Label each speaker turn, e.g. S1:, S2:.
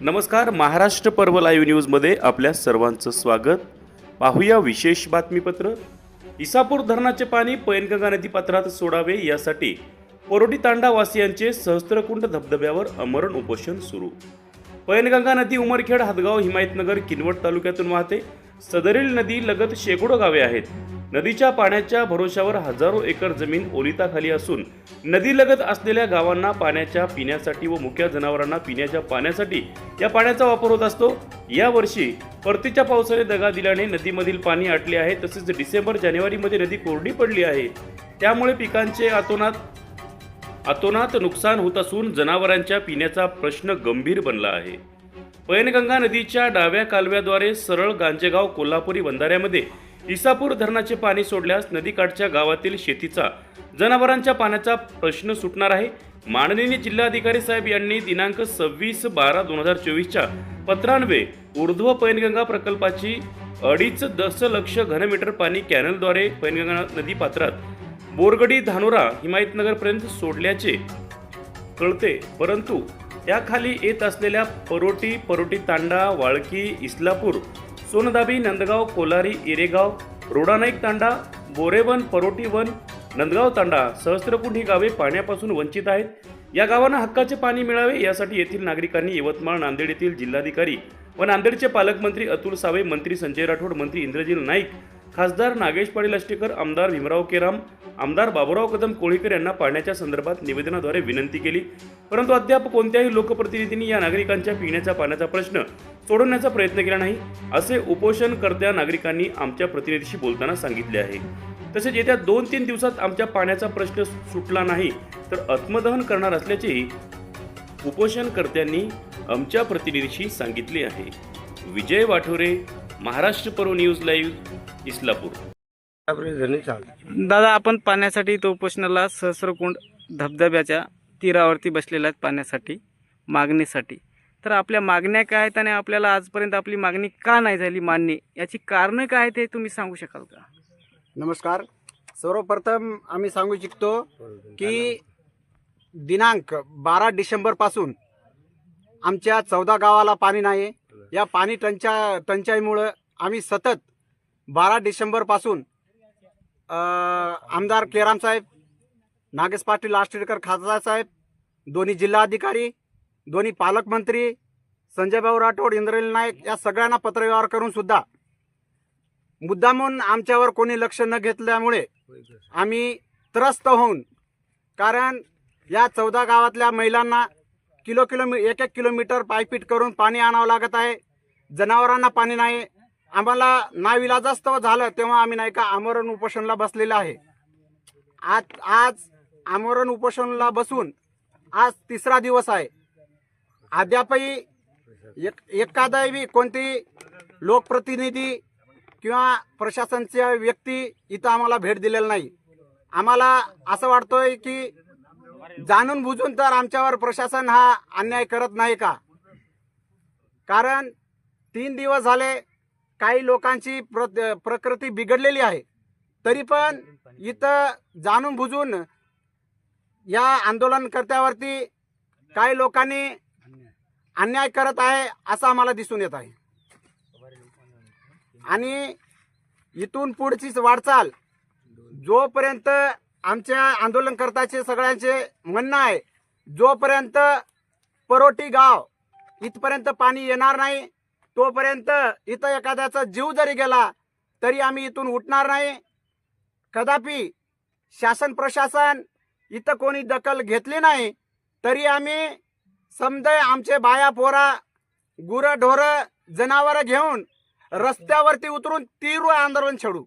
S1: नमस्कार महाराष्ट्र पर्व लाईव्ह न्यूजमध्ये आपल्या सर्वांचं स्वागत. पाहूया विशेष बातमीपत्र. इसापूर धरणाचे पाणी पैनगंगा नदीपात्रात सोडावे यासाठी परोडी तांडावासियांचे सहस्त्रकुंड धबधब्यावर अमरण उपोषण सुरू. पैनगंगा नदी उमरखेड हदगाव हिमायतनगर किनवट तालुक्यातून वाहते. सदरील नदी लगत शेकडो गावे आहेत. नदीच्या पाण्याच्या भरोशावर हजारो एकर जमीन ओलिताखाली असून नदीलगत असलेल्या गावांना पाण्याच्या पिण्यासाठी व मुख्य जनावरांना पिण्याच्या पाण्यासाठी या पाण्याचा वापर होत असतो. यावर्षी परतीच्या पावसाने दगा दिल्याने नदीमधील पाणी आटले आहे. तसेच डिसेंबर जानेवारीमध्ये नदी कोरडी पडली आहे. त्यामुळे पिकांचे आतोनात अतोनात नुकसान होत असून जनावरांच्या पिण्याचा प्रश्न गंभीर बनला आहे. पैनगंगा नदीच्या डाव्या कालव्याद्वारे सरळ गांजेगाव कोल्हापुरी बंधाऱ्यामध्ये इसापूर धरणाचे पाणी सोडल्यास नदीकाठच्या गावातील शेतीचा जनावरांच्या पाण्याचा प्रश्न सुटणार आहे. माननीय जिल्हाधिकारी साहेब यांनी दिनांक सव्वीस बारा दोन हजार चोवीसच्या पत्रान्वे ऊर्ध्व पैनगंगा प्रकल्पाची अडीच दशलक्ष घनमीटर पाणी कॅनलद्वारे पैनगंगा नदी पात्रात बोरगडी धानोरा हिमायतनगरपर्यंत सोडल्याचे कळते. परंतु त्याखाली येत असलेल्या परोटी परोटी तांडा वाळकी इस्लापूर सोनदाबी नंदगाव कोलारी इरेगाव रोडानाईक तांडा बोरेवन परोटी वन नंदगाव तांडा सहस्त्रकुंड ही गावे पाण्यापासून वंचित आहेत. या गावांना हक्काचे पाणी मिळावे यासाठी येथील नागरिकांनी यवतमाळ नांदेड येथील जिल्हाधिकारी व नांदेडचे पालकमंत्री अतुल सावे मंत्री संजय राठोड मंत्री इंद्रजील नाईक खासदार नागेश पाटील अष्टेकर आमदार भीमराव केराम आमदार बाबुराव कदम कोळीकर यांना पाण्याच्या संदर्भात निवेदनाद्वारे विनंती केली. परंतु अद्याप कोणत्याही लोकप्रतिनिधींनी या नागरिकांच्या पिण्याच्या पाण्याचा प्रश्न सोडवण्याचा प्रयत्न केला नाही असे उपोषणकर्त्या नागरिकांनी आमच्या प्रतिनिधीशी बोलताना सांगितले आहे. तसेच येत्या दोन तीन दिवसात आमच्या पाण्याचा प्रश्न सुटला नाही तर आत्मदहन करणार असल्याचेही उपोषणकर्त्यांनी आमच्या प्रतिनिधीशी सांगितले आहे. विजय वाठोरे महाराष्ट्र पर्व न्यूज लाईव्ह इस्लापूर.
S2: दादा आपण पाण्यासाठी तो उपोषणाला सहस्रकुंड धबधब्याच्या तीरावरती बसलेल्या आहेत पाण्यासाठी मागणीसाठी. तर आपल्या मागण्या काय आहेत आणि आपल्याला आजपर्यंत आपली मागणी का नाही झाली मान्य? याची कारणं काय आहेत हे तुम्ही सांगू शकाल का?
S3: नमस्कार. सर्वप्रथम आम्ही सांगू इच्छितो की दिनांक बारा डिसेंबरपासून आमच्या चौदा गावाला पाणी नाही या पाणी टंचा टंचाईमुळं आम्ही सतत बारा डिसेंबरपासून आमदार केराम साहेब नागेश पाटील आष्टेकर खासदार साहेब दोन्ही जिल्हाधिकारी दोन्ही पालकमंत्री संजयभाऊ राठोड इंद्रनील नाईक या सगळ्यांना पत्रव्यवहार करून सुद्धा मुद्दामून आमच्यावर कोणी लक्ष न घेतल्यामुळे आम्ही त्रस्त होऊन कारण या चौदा गावातल्या महिलांना किलो किलोमी एक एक किलोमीटर पायपीट करून पाणी आणावं लागत आहे. जनावरांना पाणी नाही. आम्हाला नाविलाजास्तव झालं तेव्हा आम्ही नाही का आमरण उपोषणला बसलेलं आहे. आज आज आमरण उपोषणला बसून आज तिसरा दिवस आहे. अद्यापही एक एखादाही कोणती लोकप्रतिनिधी किंवा प्रशासनच्या व्यक्ती इथं आम्हाला भेट दिलेला नाही. आम्हाला असं वाटतोय की जाणून बुजून तर आमच्यावर प्रशासन हा अन्याय करत नाही का? कारण तीन दिवस झाले काही लोकांची प्र प्रकृती बिघडलेली आहे. तरी पण इथं जाणून बुजून या आंदोलनकर्त्यावरती काही लोकांनी अन्याय करत आहे असं आम्हाला दिसून येत आहे. आणि इथून पुढचीच वाटचाल जोपर्यंत आमच्या आंदोलनकर्त्याचे सगळ्यांचे म्हणणं आहे जोपर्यंत परोटी गाव इथपर्यंत पाणी येणार नाही तोपर्यंत इथं एखाद्याचा जीव जरी गेला तरी आम्ही इथून उठणार नाही. कदापि शासन प्रशासन इथं कोणी दखल घेतली नाही तरी आम्ही समजा आमचे बाया पोरा गुरं ढोरं जनावरं घेऊन रस्त्यावरती उतरून तीव्र आंदोलन छेडू.